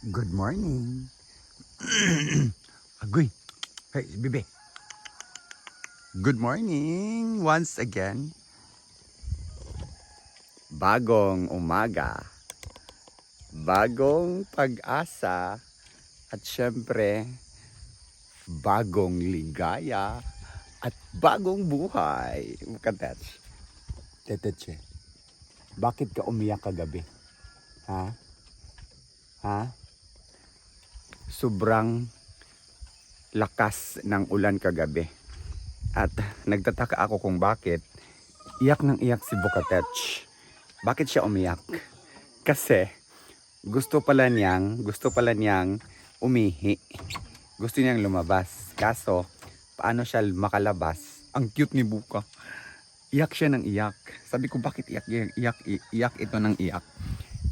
Good morning. Agoy. Hey, bibi. Good morning once again. Bagong umaga. Bagong pag-asa. At syempre, bagong ligaya. At bagong buhay. Katets. Tetetse. Bakit ka umiyak kagabi? Ha? Ha? Sobrang lakas ng ulan kagabi. At nagtataka ako kung bakit iyak ng iyak si Bukatech. Bakit siya umiyak? Kasi gusto pala niyang, gusto pala niyang umihi. Gusto niyang lumabas. Kaso, paano siya makalabas? Ang cute ni Buka. Iyak siya ng iyak. Sabi ko, bakit iyak, iyak, iyak, iyak ito ng iyak?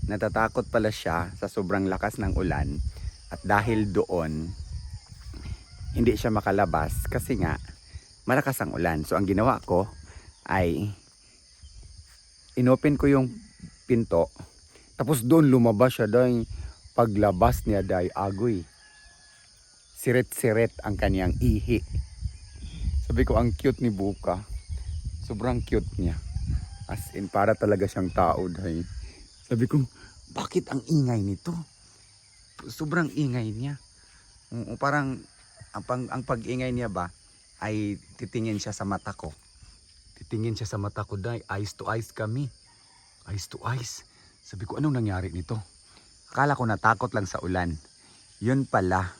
Natatakot pala siya sa sobrang lakas ng ulan at dahil doon, hindi siya makalabas kasi nga malakas ang ulan. So ang ginawa ko ay inopen ko yung pinto. Tapos doon lumabas siya dahil paglabas niya dahil agoy. Siret-siret ang kaniyang ihi. Sabi ko ang cute ni Buka. Sobrang cute niya. As in para talaga siyang tao dahil. Sabi ko, bakit ang ingay nito? Sobrang ingay niya. Oo, parang ang, pang, ang pag-ingay niya ba ay titingin siya sa mata ko. Titingin siya sa mata ko dahil eyes to eyes kami. Eyes to eyes. Sabi ko, anong nangyari nito? Akala ko natakot lang sa ulan. Yun pala.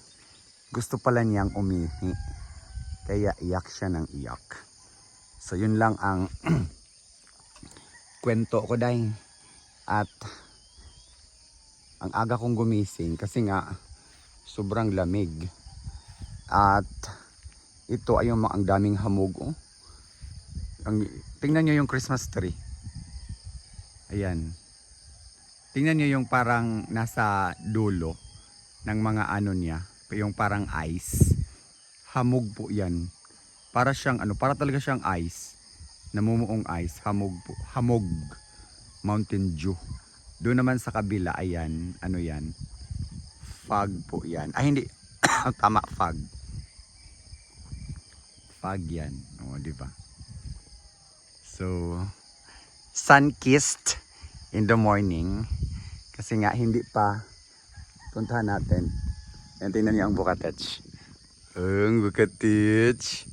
Gusto pala niyang umihi. Kaya iyak siya ng iyak. So yun lang ang kwento ko dahil. At ang aga kong gumising kasi nga sobrang lamig. At ito ay yung ang daming hamog oh. ang, tingnan nyo yung Christmas tree. Ayan. Tingnan nyo yung parang nasa dulo ng mga ano niya yung parang ice. Hamog po yan. Para siyang ano para talaga siyang ice. Namumuong ice. Hamog po hamog. Mountain dew doon naman sa kabila, ayan, ano yan? Fog po yan. Ay, hindi. Tama, fog. Fog yan. O, di ba? So, sun-kissed in the morning. Kasi nga, hindi pa puntahan natin. Yan, tingnan niyo ang bukatech. Ang bukatech.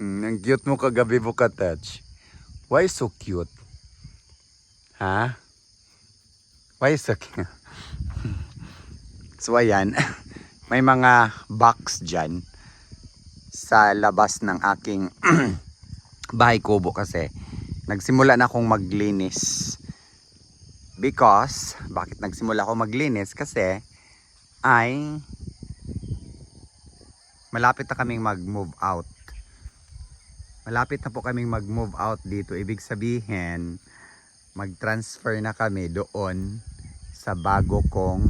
Hmm, ang cute mo kagabi, bukatech. Why so cute? Ha? Why is okay? so ayan, may mga box dyan sa labas ng aking bahay kubo kasi nagsimula na akong maglinis. Because, bakit nagsimula ako maglinis? Kasi ay malapit na kaming mag-move out. Malapit na po kaming mag-move out dito. Ibig sabihin, mag-transfer na kami doon sa bago kong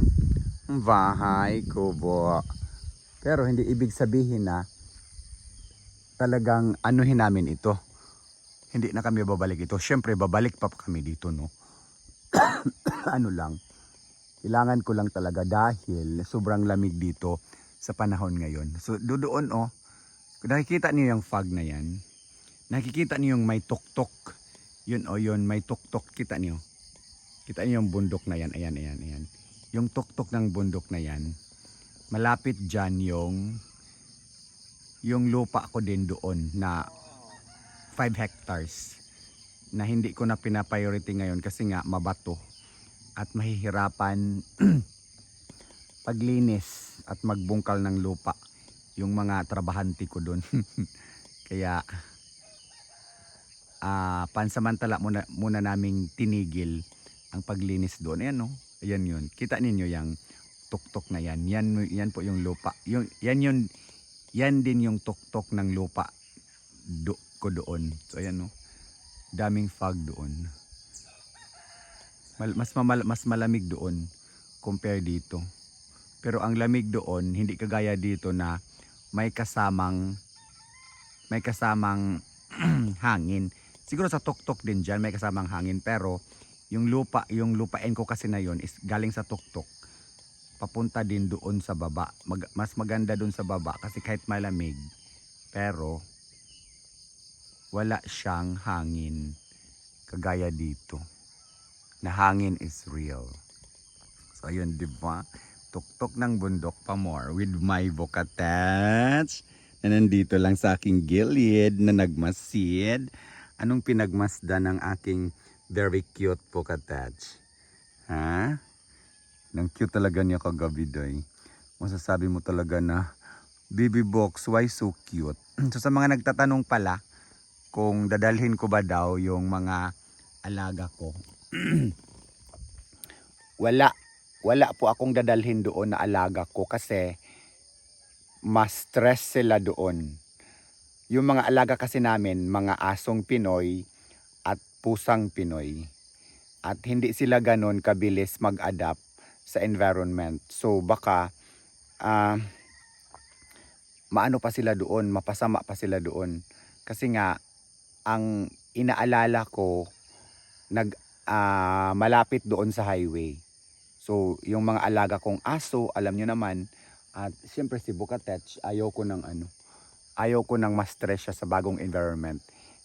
bahay kubo. Pero hindi ibig sabihin na talagang anuhin namin ito. Hindi na kami babalik ito. Siyempre, babalik pa kami dito, no? ano lang. Kailangan ko lang talaga dahil sobrang lamig dito sa panahon ngayon. So, do- doon, oh. Nakikita niyo yung fog na yan, nakikita niyo yung may tuktok yun o yun, may tuktok. Kita niyo. Kita niyo yung bundok na yan. Ayan, ayan, ayan. Yung tuktok ng bundok na yan. Malapit dyan yung yung lupa ko din doon na 5 hectares na hindi ko na pinapriority ngayon kasi nga mabato at mahihirapan paglinis at magbungkal ng lupa yung mga trabahante ko doon. Kaya ah pansamantala muna, muna naming tinigil ang paglinis doon. Ayan no. Ayan yun. Kita ninyo yung tuktok na yan. Yan, yan po yung lupa. Yung, yan yun. Yan din yung tuktok ng lupa do, ko doon. So ayan no. Daming fog doon. Mal, mas, mamal, mas malamig doon compare dito. Pero ang lamig doon, hindi kagaya dito na may kasamang may kasamang hangin. Siguro sa tuktok din dyan, may kasamang hangin. Pero yung lupa, yung lupain ko kasi na yon is galing sa tuktok. papunta din doon sa baba. Mag- mas maganda doon sa baba kasi kahit malamig, pero wala siyang hangin kagaya dito. Na hangin is real. So ayun, di ba? Tuktok ng bundok pa more with my vocatach na nandito lang sa aking gilid na nagmasid. Anong pinagmasda ng aking very cute vocatach? Ha? Nang cute talaga niya kagabi, day. Masasabi mo talaga na, Baby Box, why so cute? so sa mga nagtatanong pala, kung dadalhin ko ba daw yung mga alaga ko. wala. Wala po akong dadalhin doon na alaga ko kasi mas stress sila doon. Yung mga alaga kasi namin, mga asong Pinoy pusang Pinoy. At hindi sila ganon kabilis mag-adapt sa environment. So baka ah, maano pa sila doon, mapasama pa sila doon. Kasi nga ang inaalala ko nag ah, malapit doon sa highway. So, yung mga alaga kong aso, alam nyo naman, at siyempre si Bukatech, ayaw ko ng ano, ayaw ko ng ma-stress siya sa bagong environment.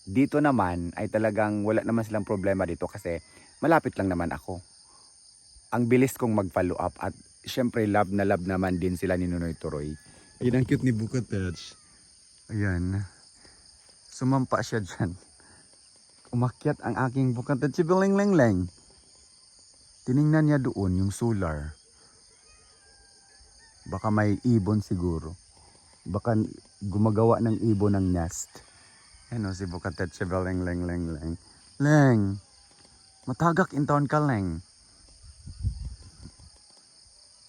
Dito naman ay talagang wala naman silang problema dito kasi malapit lang naman ako. Ang bilis kong mag-follow up at siyempre love na love naman din sila ni Nunoy Turoy. Ayun ang cute ni Bukatech. Ayan. Sumampa siya dyan. Umakyat ang aking Bukatech. Si Biling Leng Leng. Tiningnan niya doon yung solar. Baka may ibon siguro. Baka gumagawa ng ibon ng nest. Ano si Bukatet si Leng Leng Leng Leng. Leng! Matagak in taon ka, Leng.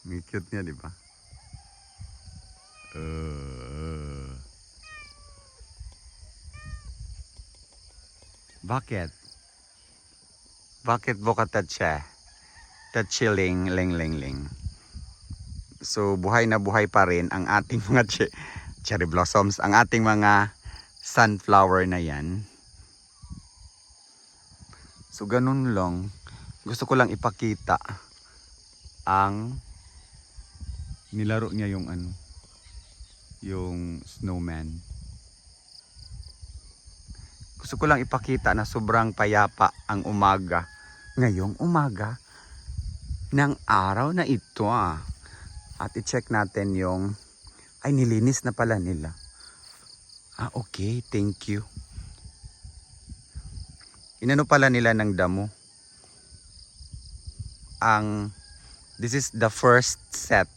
May cute niya, di ba? Uh, bakit? Bakit Bukatet siya? chilling ling ling ling. So buhay na buhay pa rin ang ating mga che- cherry blossoms, ang ating mga sunflower na yan. So ganun lang. Gusto ko lang ipakita ang nilaro niya yung ano yung snowman. Gusto ko lang ipakita na sobrang payapa ang umaga. Ngayong umaga, ng araw na ito ah. At i-check natin yung ay nilinis na pala nila. Ah okay, thank you. Inano pala nila ng damo. Ang this is the first set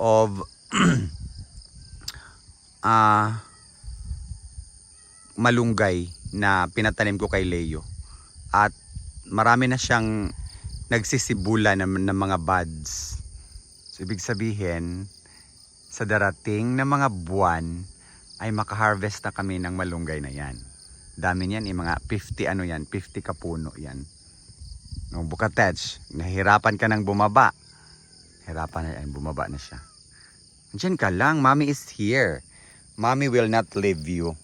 of ah malunggay na pinatanim ko kay Leo. At marami na siyang nagsisibula ng, ng mga buds. So, ibig sabihin, sa darating na mga buwan, ay makaharvest na kami ng malunggay na yan. Dami niyan, eh, mga 50 ano yan, 50 kapuno yan. No, Bukatech, nahirapan ka ng bumaba. Hirapan na yan, bumaba na siya. Diyan ka lang, mommy is here. Mommy will not leave you.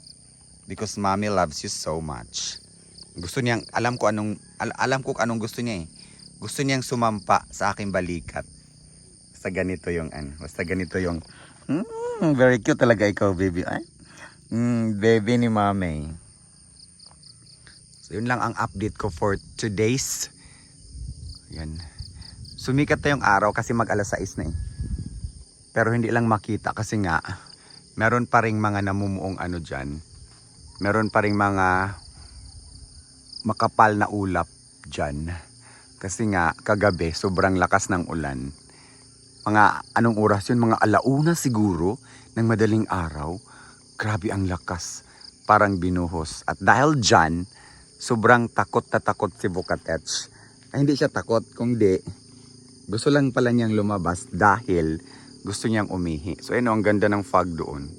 Because mommy loves you so much. Gusto niyang, alam ko anong, al- alam ko anong gusto niya eh gusto niyang sumampa sa aking balikat. Basta ganito yung ano, basta ganito yung mm, very cute talaga ikaw baby. Ay, mm, baby ni mami. So yun lang ang update ko for today's. Yan. Sumikat na yung araw kasi mag alas 6 na eh. Pero hindi lang makita kasi nga meron pa ring mga namumuong ano dyan. Meron pa ring mga makapal na ulap dyan. Kasi nga, kagabi, sobrang lakas ng ulan. Mga anong oras yun? Mga alauna siguro ng madaling araw. Grabe ang lakas. Parang binuhos. At dahil dyan, sobrang takot na takot si Bukatech. Ay, hindi siya takot, kundi gusto lang pala niyang lumabas dahil gusto niyang umihi. So, ano, ang ganda ng fog doon.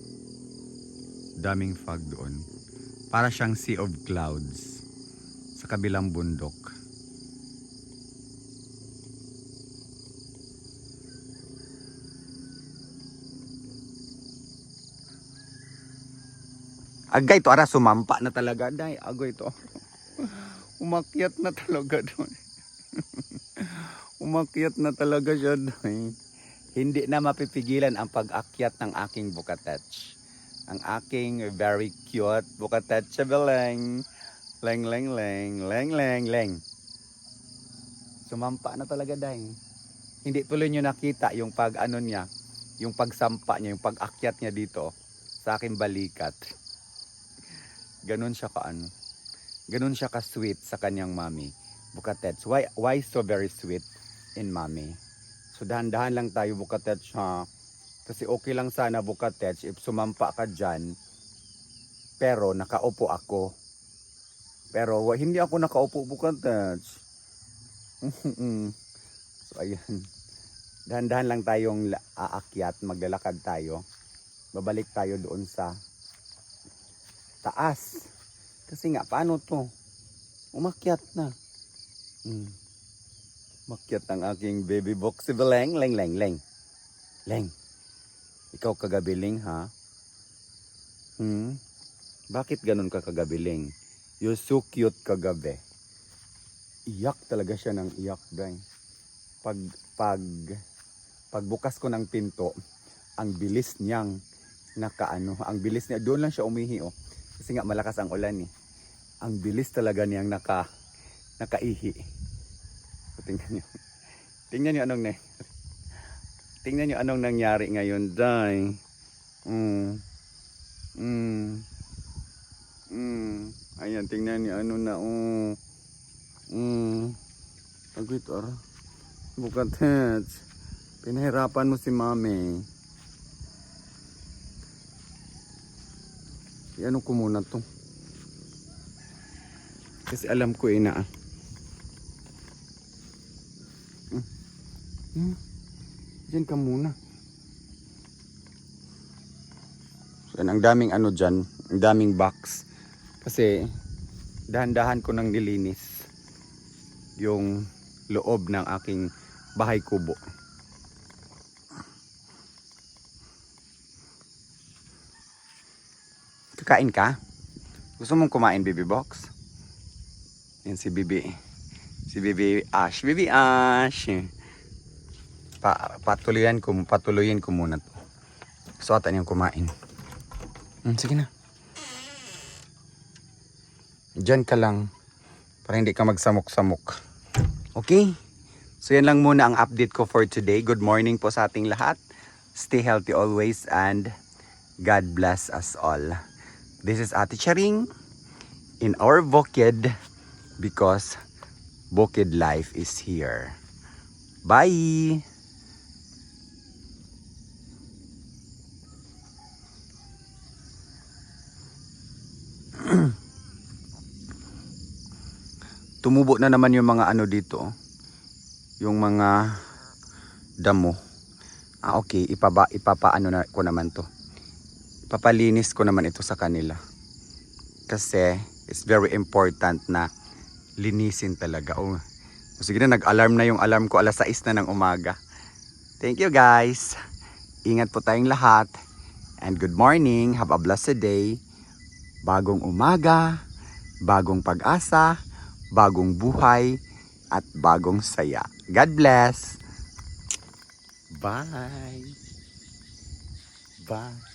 Daming fog doon. Para siyang sea of clouds sa kabilang bundok. Agay to ara sumampa na talaga day. Agoy to. Umakyat na talaga doon. Umakyat na talaga siya day. Hindi na mapipigilan ang pag-akyat ng aking bukatech. Ang aking very cute bukatech beleng. Leng, leng, leng, leng, leng, leng. Sumampa na talaga, day. Hindi tuloy nyo nakita yung pag ano niya, yung pagsampa niya, yung pag-akyat niya dito sa aking balikat. Ganon siya ka ano. Ganon siya ka sweet sa kanyang mami. Bukatets. Why, why so very sweet in mami? So dahan-dahan lang tayo bukatets ha. Kasi okay lang sana bukatets if sumampa ka dyan. Pero nakaupo ako. Pero hindi ako nakaupo bukatets. so ayan. Dahan-dahan lang tayong aakyat, maglalakad tayo. Babalik tayo doon sa taas. Kasi nga, paano to? Umakyat na. Hmm. Umakyat ang aking baby box. Si Beleng, leng, leng, leng. Leng. Ikaw kagabiling, ha? Hmm? Bakit ganun ka kagabiling? You're so cute kagabi. Iyak talaga siya ng iyak, guys. Pag, pag, pagbukas ko ng pinto, ang bilis niyang nakaano, ang bilis niya, doon lang siya umihi, oh. Kasi nga malakas ang ulan, eh. Ang bilis talaga niyang naka, nakaihi. So, tingnan niyo. Tingnan niyo anong na, tingnan niyo anong nangyari ngayon, day. Mm. Mm. Mm. Ayan, tingnan niyo ano na, oh. Mm. Agwit, or. Bukat. Pinahirapan mo si mami. Ano ko muna to? Kasi alam ko eh na. ah. Hmm. Hmm. Diyan ka muna. Yan, ang daming ano dyan. Ang daming box. Kasi dahan-dahan ko nang nilinis yung loob ng aking bahay kubo. Kakain ka? Gusto mong kumain, Bibi Box? Yan si Bibi. Si Bibi Ash. Bibi Ash. Pa patuloyan ko, patuloyin ko muna to. Gusto ata niyang kumain. Hmm, sige na. Diyan ka lang. Para hindi ka magsamok-samok. Okay? So yan lang muna ang update ko for today. Good morning po sa ating lahat. Stay healthy always and God bless us all. This is Ate Charing in our Bukid because Bukid life is here. Bye! Tumubo na naman yung mga ano dito. Yung mga damo. Ah, okay. Ipaba, ipapaano na ko naman to papalinis ko naman ito sa kanila. Kasi it's very important na linisin talaga. Oh, sige na, nag-alarm na yung alarm ko alas 6 na ng umaga. Thank you guys. Ingat po tayong lahat. And good morning. Have a blessed day. Bagong umaga, bagong pag-asa, bagong buhay, at bagong saya. God bless. Bye. Bye.